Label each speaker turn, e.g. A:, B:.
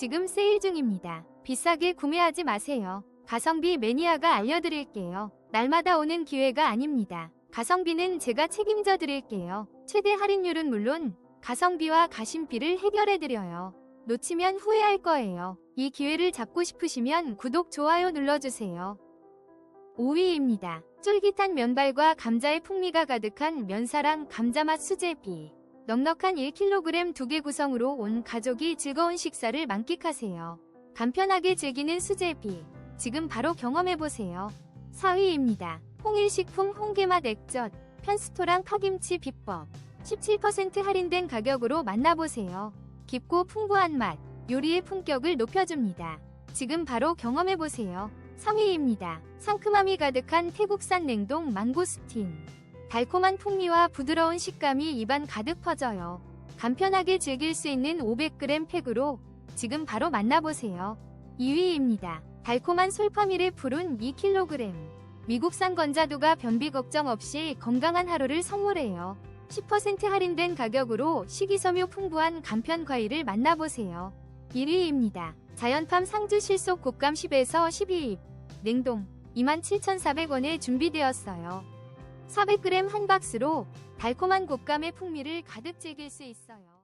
A: 지금 세일 중입니다. 비싸게 구매하지 마세요. 가성비 매니아가 알려드릴게요. 날마다 오는 기회가 아닙니다. 가성비는 제가 책임져 드릴게요. 최대 할인율은 물론 가성비와 가심비를 해결해 드려요. 놓치면 후회할 거예요. 이 기회를 잡고 싶으시면 구독, 좋아요 눌러주세요. 5위입니다. 쫄깃한 면발과 감자의 풍미가 가득한 면사랑 감자맛 수제비. 넉넉한 1kg 두 개 구성으로 온 가족이 즐거운 식사를 만끽하세요. 간편하게 즐기는 수제비. 지금 바로 경험해보세요. 4위입니다. 홍일식품 홍게맛 액젓. 편스토랑 파김치 비법. 17% 할인된 가격으로 만나보세요. 깊고 풍부한 맛. 요리의 품격을 높여줍니다. 지금 바로 경험해보세요. 3위입니다. 상큼함이 가득한 태국산 냉동 망고스틴. 달콤한 풍미와 부드러운 식감이 입안 가득 퍼져요. 간편하게 즐길 수 있는 500g 팩으로 지금 바로 만나보세요. 2위입니다. 달콤한 솔파밀의 푸른 2kg. 미국산 건자두가 변비 걱정 없이 건강한 하루를 선물해요. 10% 할인된 가격으로 식이섬유 풍부한 간편 과일을 만나보세요. 1위입니다. 자연팜 상주 실속 곶감 10에서 12입. 냉동 27,400원에 준비되었어요. 400g 한 박스로 달콤한 곶감의 풍미를 가득 즐길 수 있어요.